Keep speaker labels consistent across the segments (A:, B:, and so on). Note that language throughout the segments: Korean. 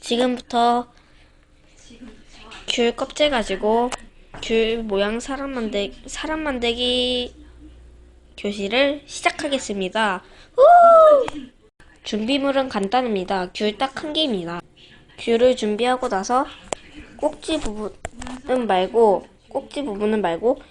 A: 지금부터 귤 껍질 가지고 귤 모양 사람 만들기, 사람 만들기 교실을 시작하겠습니다. 우! 준비물은 간단합니다. 귤 딱 한 개입니다. 귤을 준비하고 나서 꼭지 부분은 말고 꼭지 부분은 말고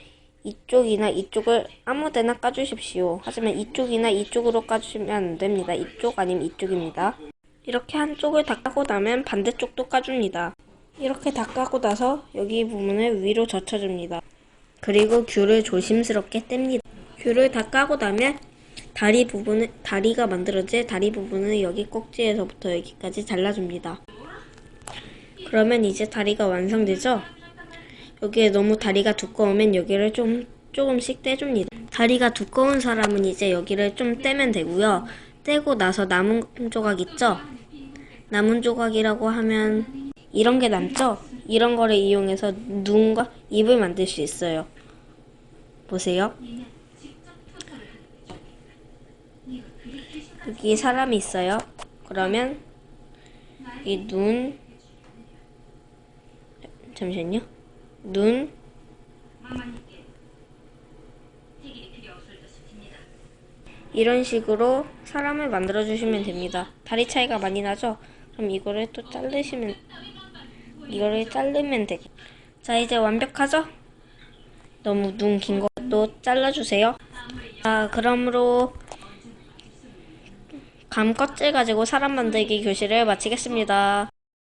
A: 이쪽이나 이쪽을 아무 데나 까주십시오. 하지만 이쪽이나 이쪽으로 까주시면 안 됩니다. 이쪽 아니면 이쪽입니다. 이렇게 한쪽을 다 까고 나면 반대쪽도 까줍니다. 이렇게 다 까고 나서 여기 부분을 위로 젖혀줍니다. 그리고 귤을 조심스럽게 뗍니다. 귤을 다 까고 나면 다리 부분을 다리가 만들어질 다리 부분을 여기 꼭지에서부터 여기까지 잘라줍니다. 그러면 이제 다리가 완성되죠? 여기에 너무 다리가 두꺼우면 여기를 좀 조금씩 떼줍니다. 다리가 두꺼운 사람은 이제 여기를 좀 떼면 되고요. 떼고 나서 남은 조각 있죠? 남은 조각이라고 하면 이런 게 남죠? 이런 거를 이용해서 눈과 입을 만들 수 있어요. 보세요. 여기 사람이 있어요. 그러면 이 눈, 잠시만요. 눈. 이런 식으로 사람을 만들어 주시면 됩니다. 다리 차이가 많이 나죠? 그럼 이거를 또 자르시면 이거를 자르면 되고 자 이제 완벽하죠? 너무 눈 긴 것도 잘라주세요. 자 그러므로 감 껍질 가지고 사람 만들기 교실을 마치겠습니다.